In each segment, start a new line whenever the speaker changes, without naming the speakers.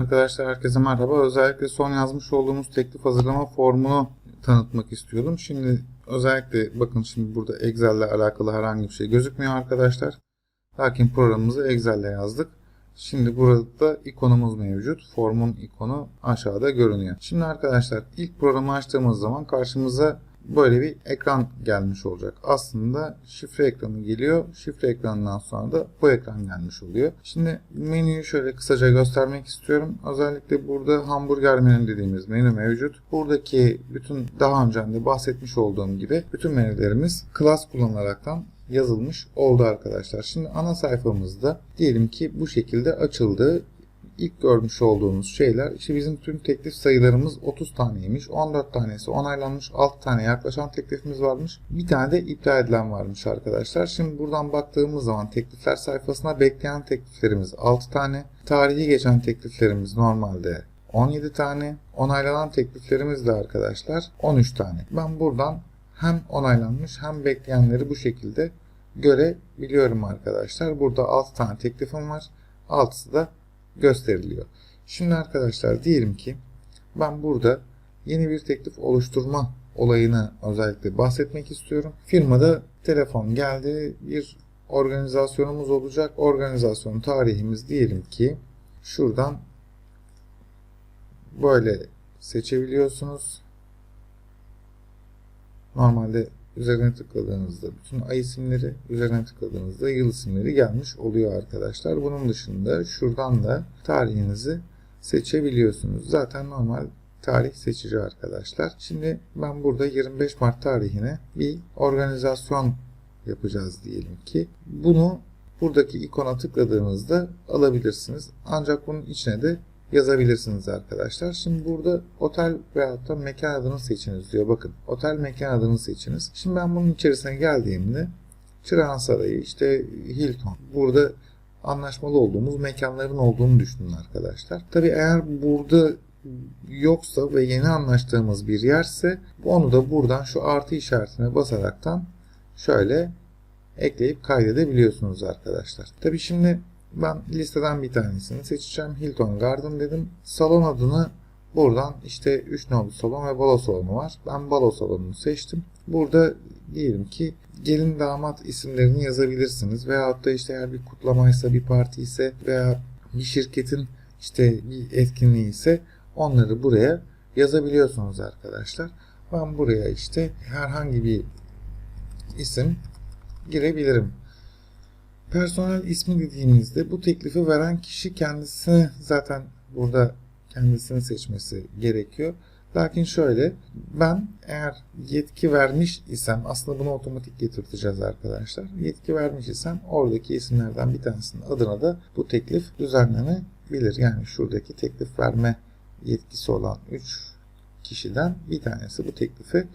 Arkadaşlar herkese merhaba. Özellikle son yazmış olduğumuz teklif hazırlama formunu tanıtmak istiyordum. Şimdi özellikle bakın şimdi burada Excel ile alakalı herhangi bir şey gözükmüyor arkadaşlar. Lakin programımızı Excel ile yazdık. Şimdi burada ikonumuz mevcut. Formun ikonu aşağıda görünüyor. Şimdi arkadaşlar ilk programı açtığımız zaman karşımıza böyle bir ekran gelmiş olacak. Aslında şifre ekranı geliyor. Şifre ekranından sonra da bu ekran gelmiş oluyor. Şimdi menüyü şöyle kısaca göstermek istiyorum. Özellikle burada hamburger menü dediğimiz menü mevcut. Buradaki bütün daha önce de bahsetmiş olduğum gibi bütün menülerimiz class kullanaraktan yazılmış oldu arkadaşlar. Şimdi ana sayfamızda diyelim ki bu şekilde açıldı. İlk görmüş olduğunuz şeyler işte bizim tüm teklif sayılarımız 30 taneymiş. 14 tanesi onaylanmış. 6 tane yaklaşan teklifimiz varmış. Bir tane de iptal edilen varmış arkadaşlar. Şimdi buradan baktığımız zaman teklifler sayfasına bekleyen tekliflerimiz 6 tane. Tarihi geçen tekliflerimiz normalde 17 tane. Onaylanan tekliflerimiz de arkadaşlar 13 tane. Ben buradan hem onaylanmış hem bekleyenleri bu şekilde görebiliyorum arkadaşlar. Burada 6 tane teklifim var. 6'sı da gösteriliyor. Şimdi arkadaşlar diyelim ki ben burada yeni bir teklif oluşturma olayını özellikle bahsetmek istiyorum. Firmada telefon geldi. Bir organizasyonumuz olacak. Organizasyon tarihimiz diyelim ki şuradan böyle seçebiliyorsunuz. Normalde üzerine tıkladığınızda bütün ay isimleri, üzerine tıkladığınızda yıl isimleri gelmiş oluyor arkadaşlar. Bunun dışında şuradan da tarihinizi seçebiliyorsunuz. Zaten normal tarih seçici arkadaşlar. Şimdi ben burada 25 Mart tarihine bir organizasyon yapacağız diyelim ki. Bunu buradaki ikona tıkladığınızda alabilirsiniz. Ancak bunun içine de yazabilirsiniz arkadaşlar. Şimdi burada otel veyahut da mekan adını seçiniz diyor. Bakın otel mekan adını seçiniz. Şimdi ben bunun içerisine geldiğimde Çırağan Sarayı, işte Hilton. Burada anlaşmalı olduğumuz mekanların olduğunu düşünün arkadaşlar. Tabi eğer burada yoksa ve yeni anlaştığımız bir yerse onu da buradan şu artı işaretine basaraktan şöyle ekleyip kaydedebiliyorsunuz arkadaşlar. Tabi şimdi ben listeden bir tanesini seçeceğim. Hilton Garden dedim. Salon adını buradan işte 3 nolu salon ve balo salonu var. Ben balo salonunu seçtim. Burada diyelim ki gelin damat isimlerini yazabilirsiniz. Veyahut da işte eğer bir kutlamaysa, bir parti ise veya bir şirketin işte bir etkinliği ise onları buraya yazabiliyorsunuz arkadaşlar. Ben buraya işte herhangi bir isim girebilirim. Personel ismi dediğimizde bu teklifi veren kişi kendisi zaten burada kendisini seçmesi gerekiyor. Lakin şöyle ben eğer yetki vermiş isem aslında bunu otomatik getirteceğiz arkadaşlar. Yetki vermiş isem oradaki isimlerden bir tanesinin adına da bu teklif düzenlenebilir. Yani şuradaki teklif verme yetkisi olan 3 kişiden bir tanesi bu teklifi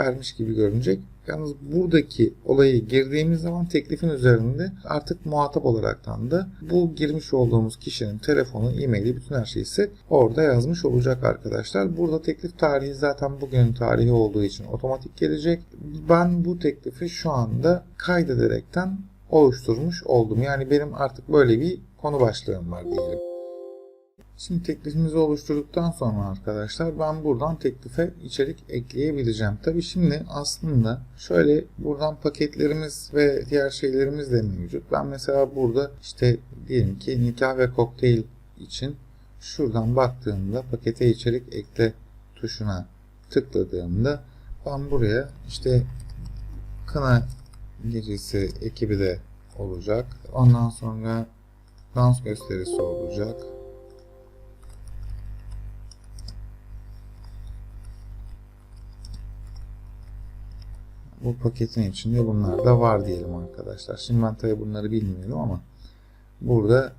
vermiş gibi görünecek. Yalnız buradaki olayı girdiğimiz zaman teklifin üzerinde artık muhatap olaraktan da bu girmiş olduğumuz kişinin telefonu, e-maili, bütün her şeysi orada yazmış olacak arkadaşlar. Burada teklif tarihi zaten bugünün tarihi olduğu için otomatik gelecek. Ben bu teklifi şu anda kaydederekten oluşturmuş oldum. Yani benim artık böyle bir konu başlığım var diyelim. Şimdi teklifimizi oluşturduktan sonra arkadaşlar ben buradan teklife içerik ekleyebileceğim. Tabi şimdi aslında şöyle buradan paketlerimiz ve diğer şeylerimiz de mevcut. Ben mesela burada işte diyelim ki nikah ve kokteyl için şuradan baktığımda pakete içerik ekle tuşuna tıkladığımda ben buraya işte kına gecesi ekibi de olacak. Ondan sonra dans gösterisi olacak. Bu paketin içinde bunlar da var diyelim arkadaşlar. Şimdi ben tabi bunları bilmiyorum ama burada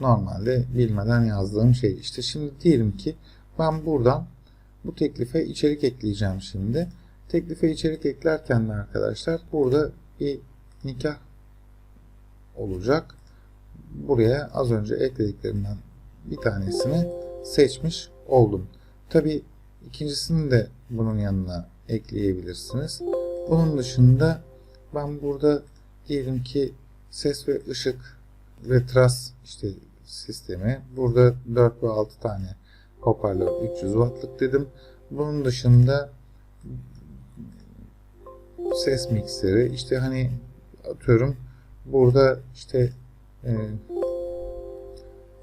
normalde bilmeden yazdığım şey işte şimdi diyelim ki ben buradan bu teklife içerik ekleyeceğim şimdi. Teklife içerik eklerken de arkadaşlar burada bir nikah olacak. Buraya az önce eklediklerimden bir tanesini seçmiş oldum. Tabi ikincisini de bunun yanına ekleyebilirsiniz. Bunun dışında ben burada diyelim ki ses ve ışık ve tras işte sistemi. Burada 4 ve 6 tane hoparlör 300 wattlık dedim. Bunun dışında ses mikseri işte hani atıyorum burada işte e,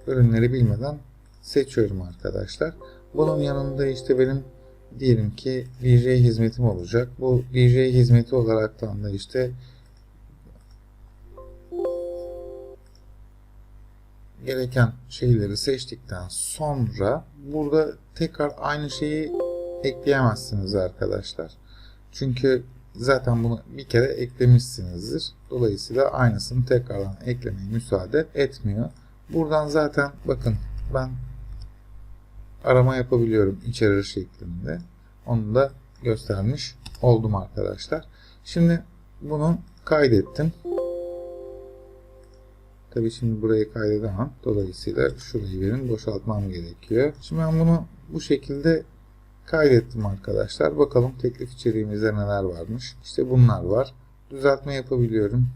ürünleri bilmeden seçiyorum arkadaşlar. Bunun yanında işte benim diyelim ki DJ hizmetim olacak. Bu DJ hizmeti olaraktan da işte gereken şeyleri seçtikten sonra burada tekrar aynı şeyi ekleyemezsiniz arkadaşlar. Çünkü zaten bunu bir kere eklemişsinizdir. Dolayısıyla aynısını tekrardan eklemeye müsaade etmiyor. Buradan zaten bakın ben arama yapabiliyorum içerir şeklinde. Onu da göstermiş oldum arkadaşlar. Şimdi bunu kaydettim. Tabii şimdi burayı kaydedemem. Dolayısıyla şurayı benim boşaltmam gerekiyor. Şimdi ben bunu bu şekilde kaydettim arkadaşlar. Bakalım teklif içeriğimizde neler varmış. İşte bunlar var. Düzeltme yapabiliyorum.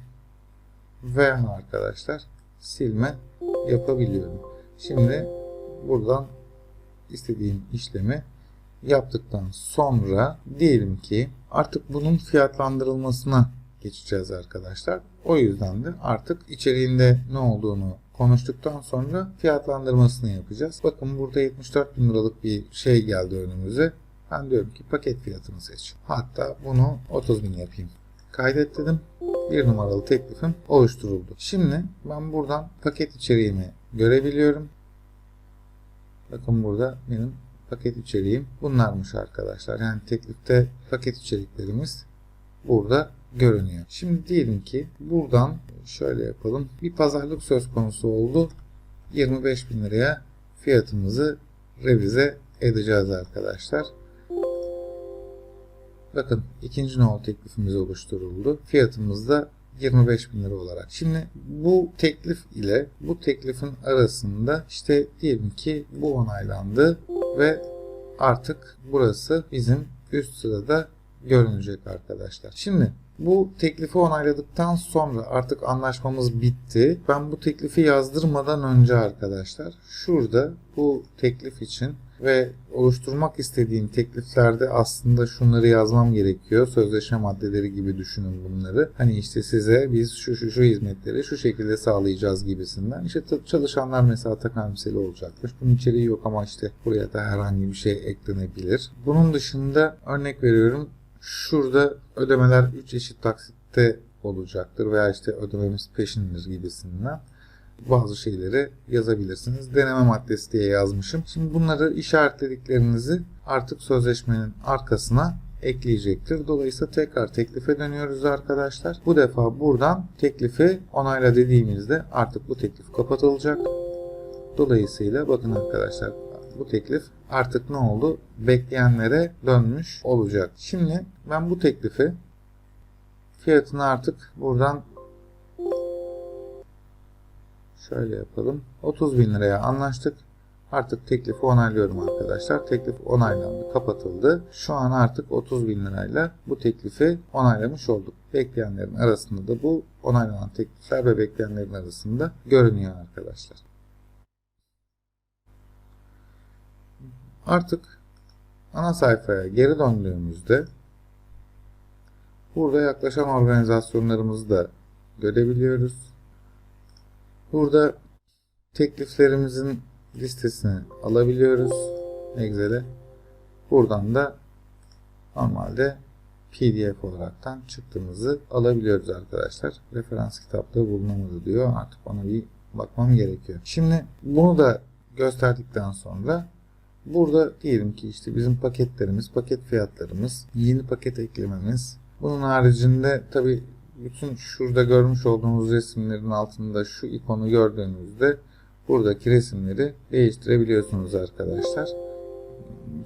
Ve arkadaşlar silme yapabiliyorum. Şimdi buradan istediğim işlemi yaptıktan sonra diyelim ki artık bunun fiyatlandırılmasına geçeceğiz arkadaşlar. O yüzden de artık içeriğinde ne olduğunu konuştuktan sonra fiyatlandırmasını yapacağız. Bakın burada 74 bin liralık bir şey geldi önümüze. Ben diyorum ki paket fiyatını seç. Hatta bunu 30 bin yapayım. Kaydet dedim. Bir numaralı teklifim oluşturuldu. Şimdi ben buradan paket içeriğimi görebiliyorum. Bakın burada benim paket içeriğim bunlarmış arkadaşlar. Yani teklifte paket içeriklerimiz burada görünüyor. Şimdi diyelim ki buradan şöyle yapalım. Bir pazarlık söz konusu oldu. 25 bin liraya fiyatımızı revize edeceğiz arkadaşlar. Bakın ikinci nol teklifimiz oluşturuldu. Fiyatımız da 25 bin lira olarak. Şimdi bu teklif ile bu teklifin arasında işte diyelim ki bu onaylandı ve artık burası bizim üst sırada görünecek arkadaşlar. Şimdi bu teklifi onayladıktan sonra artık anlaşmamız bitti. Ben bu teklifi yazdırmadan önce arkadaşlar şurada bu teklif için ve oluşturmak istediğim tekliflerde aslında şunları yazmam gerekiyor. Sözleşme maddeleri gibi düşünün bunları. Hani işte size biz şu şu şu hizmetleri şu şekilde sağlayacağız gibisinden. İşte çalışanlar mesela takamseli olacakmış. Bunun içeriği yok ama işte buraya da herhangi bir şey eklenebilir. Bunun dışında örnek veriyorum şurada ödemeler 3 eşit taksitte olacaktır veya işte ödememiz peşindir gibisinden bazı şeyleri yazabilirsiniz. Deneme maddesi diye yazmışım. Şimdi bunları işaretlediklerinizi artık sözleşmenin arkasına ekleyecektir. Dolayısıyla tekrar teklife dönüyoruz arkadaşlar. Bu defa buradan teklifi onayla dediğimizde artık bu teklif kapatılacak. Dolayısıyla bakın arkadaşlar bu teklif artık ne oldu? Bekleyenlere dönmüş olacak. Şimdi ben bu teklifi fiyatını artık buradan şöyle yapalım. 30 bin liraya anlaştık. Artık teklifi onaylıyorum arkadaşlar. Teklif onaylandı, kapatıldı. Şu an artık 30 bin lirayla bu teklifi onaylamış olduk. Bekleyenlerin arasında da bu onaylanan teklifler ve bekleyenlerin arasında görünüyor arkadaşlar. Artık ana sayfaya geri döndüğümüzde burada yaklaşan organizasyonlarımızı da görebiliyoruz. Burada tekliflerimizin listesini alabiliyoruz Excel'e. Buradan da normalde PDF olaraktan çıktığımızı alabiliyoruz arkadaşlar. Referans kitaplığı bulunamadı diyor. Artık ona bir bakmam gerekiyor. Şimdi bunu da gösterdikten sonra Burada diyelim ki işte bizim paketlerimiz, paket fiyatlarımız, yeni paket eklememiz. Bunun haricinde tabi bütün şurada görmüş olduğunuz resimlerin altında şu ikonu gördüğünüzde buradaki resimleri değiştirebiliyorsunuz arkadaşlar.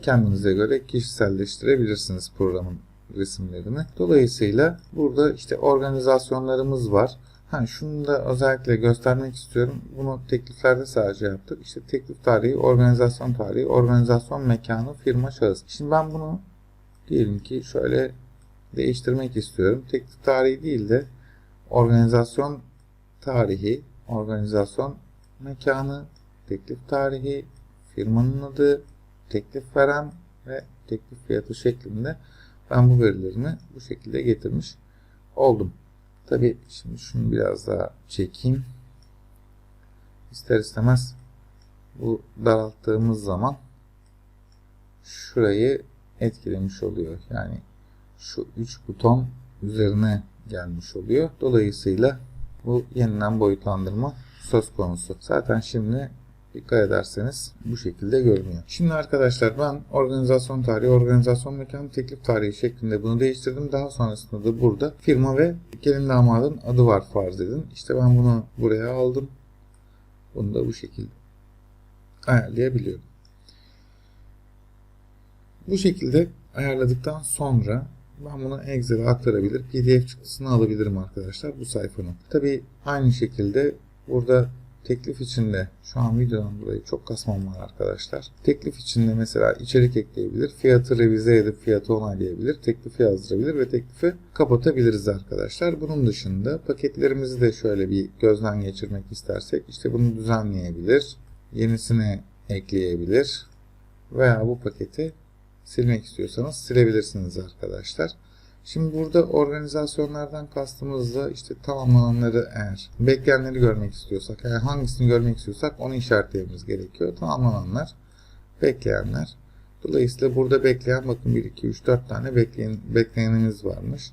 Kendinize göre kişiselleştirebilirsiniz programın resimlerini. Dolayısıyla burada işte organizasyonlarımız var. Ha, şunu da özellikle göstermek istiyorum. Bunu tekliflerde sadece yaptık. İşte teklif tarihi, organizasyon tarihi, organizasyon mekanı, firma şahıs. Şimdi ben bunu diyelim ki şöyle değiştirmek istiyorum. Teklif tarihi değil de organizasyon tarihi, organizasyon mekanı, teklif tarihi, firmanın adı, teklif veren ve teklif fiyatı şeklinde ben bu verilerimi bu şekilde getirmiş oldum. Tabi şimdi şunu biraz daha çekeyim. İster istemez bu daralttığımız zaman şurayı etkilemiş oluyor. Yani şu 3 buton üzerine gelmiş oluyor. Dolayısıyla bu yeniden boyutlandırma söz konusu. Zaten şimdi dikkat ederseniz bu şekilde görünüyor. Şimdi arkadaşlar ben organizasyon tarihi, organizasyon mekanı, teklif tarihi şeklinde bunu değiştirdim. Daha sonrasında da burada firma ve gelin damadın adı var farz edin. İşte ben bunu buraya aldım. Bunu da bu şekilde ayarlayabiliyorum. Bu şekilde ayarladıktan sonra ben bunu Excel'e aktarabilir, PDF çıktısını alabilirim arkadaşlar bu sayfanın. Tabi aynı şekilde burada teklif içinde şu an videodan dolayı çok kasmam var arkadaşlar. Teklif içinde mesela içerik ekleyebilir, fiyatı revize edip fiyatı onaylayabilir, teklifi yazdırabilir ve teklifi kapatabiliriz arkadaşlar. Bunun dışında paketlerimizi de şöyle bir gözden geçirmek istersek işte bunu düzenleyebilir, yenisini ekleyebilir veya bu paketi silmek istiyorsanız silebilirsiniz arkadaşlar. Şimdi burada organizasyonlardan kastımız da işte tamamlananları eğer bekleyenleri görmek istiyorsak, eğer hangisini görmek istiyorsak onu işaretlememiz gerekiyor. Tamamlananlar, bekleyenler. Dolayısıyla burada bekleyen bakın 1, 2, 3, 4 tane bekleyen, bekleyenimiz varmış.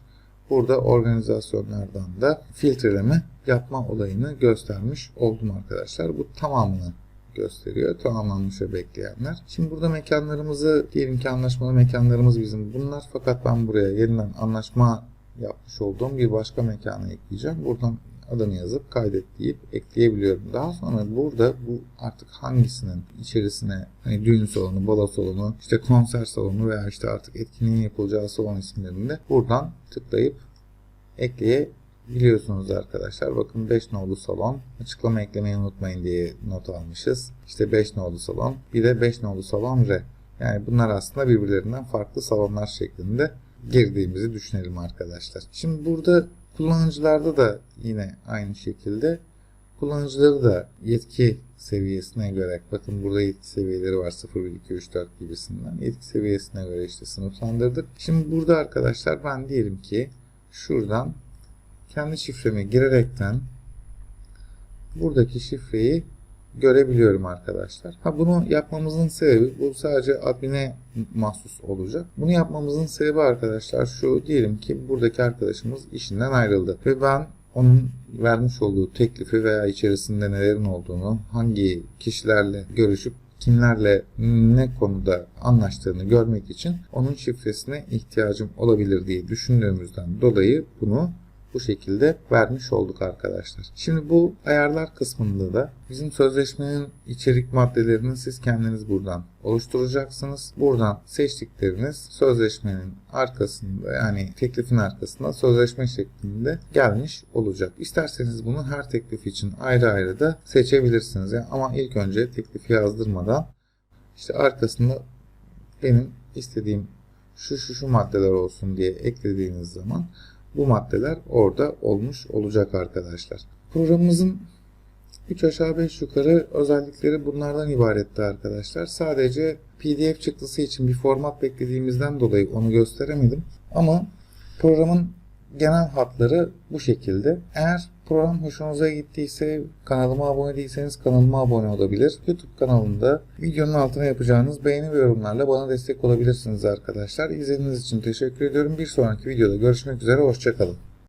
Burada organizasyonlardan da filtreleme yapma olayını göstermiş oldum arkadaşlar. Bu tamamını gösteriyor. Tamamlanmış ve bekleyenler. Şimdi burada mekanlarımızı diyelim ki anlaşmalı mekanlarımız bizim bunlar. Fakat ben buraya yeniden anlaşma yapmış olduğum bir başka mekanı ekleyeceğim. Buradan adını yazıp kaydet deyip ekleyebiliyorum. Daha sonra burada bu artık hangisinin içerisine hani düğün salonu, balo salonu, işte konser salonu veya işte artık etkinliğin yapılacağı salon isimlerini de buradan tıklayıp ekleyebiliyorsunuz arkadaşlar. Bakın 5 nolu salon. Açıklama eklemeyi unutmayın diye not almışız. İşte 5 nolu salon. Bir de 5 nolu salon R. Yani bunlar aslında birbirlerinden farklı salonlar şeklinde girdiğimizi düşünelim arkadaşlar. Şimdi burada kullanıcılarda da yine aynı şekilde kullanıcıları da yetki seviyesine göre bakın burada yetki seviyeleri var 0, 1, 2, 3, 4 gibisinden yetki seviyesine göre işte sınıflandırdık. Şimdi burada arkadaşlar ben diyelim ki şuradan kendi şifremi girerekten buradaki şifreyi görebiliyorum arkadaşlar. Ha bunu yapmamızın sebebi bu sadece admin'e mahsus olacak. Bunu yapmamızın sebebi arkadaşlar şu diyelim ki buradaki arkadaşımız işinden ayrıldı ve ben onun vermiş olduğu teklifi veya içerisinde nelerin olduğunu, hangi kişilerle görüşüp kimlerle ne konuda anlaştığını görmek için onun şifresine ihtiyacım olabilir diye düşündüğümüzden dolayı bunu bu şekilde vermiş olduk arkadaşlar. Şimdi bu ayarlar kısmında da bizim sözleşmenin içerik maddelerini siz kendiniz buradan oluşturacaksınız. Buradan seçtikleriniz sözleşmenin arkasında yani teklifin arkasında sözleşme şeklinde gelmiş olacak. İsterseniz bunu her teklif için ayrı ayrı da seçebilirsiniz. Ama ilk önce teklifi yazdırmadan işte arkasında benim istediğim şu şu şu maddeler olsun diye eklediğiniz zaman bu maddeler orada olmuş olacak arkadaşlar. Programımızın 3 aşağı 5 yukarı özellikleri bunlardan ibaretti arkadaşlar. Sadece PDF çıktısı için bir format beklediğimizden dolayı onu gösteremedim. Ama programın genel hatları bu şekilde. Eğer program hoşunuza gittiyse kanalıma abone değilseniz kanalıma abone olabilir. YouTube kanalında videonun altına yapacağınız beğeni ve yorumlarla bana destek olabilirsiniz arkadaşlar. İzlediğiniz için teşekkür ediyorum. Bir sonraki videoda görüşmek üzere. Hoşçakalın.